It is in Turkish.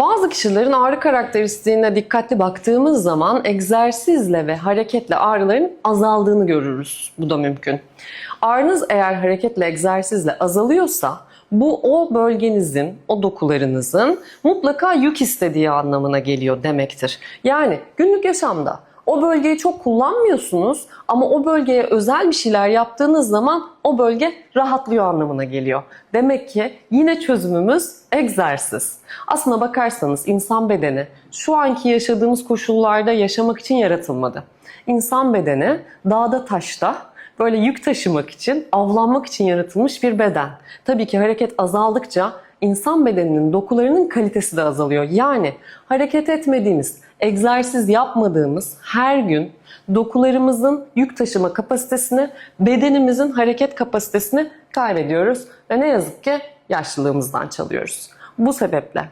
Bazı kişilerin ağrı karakteristiğine dikkatli baktığımız zaman egzersizle ve hareketle ağrıların azaldığını görürüz. Bu da mümkün. Ağrınız eğer hareketle, egzersizle azalıyorsa bu o bölgenizin, o dokularınızın mutlaka yük istediği anlamına geliyor demektir. Yani günlük yaşamda o bölgeyi çok kullanmıyorsunuz ama o bölgeye özel bir şeyler yaptığınız zaman o bölge rahatlıyor anlamına geliyor. Demek ki yine çözümümüz egzersiz. Aslına bakarsanız insan bedeni şu anki yaşadığımız koşullarda yaşamak için yaratılmadı. İnsan bedeni dağda taşta böyle yük taşımak için, avlanmak için yaratılmış bir beden. Tabii ki hareket azaldıkça insan bedeninin dokularının kalitesi de azalıyor. Yani hareket etmediğimiz, egzersiz yapmadığımız her gün dokularımızın yük taşıma kapasitesini, bedenimizin hareket kapasitesini kaybediyoruz ve ne yazık ki yaşlılığımızdan çalıyoruz. Bu sebeple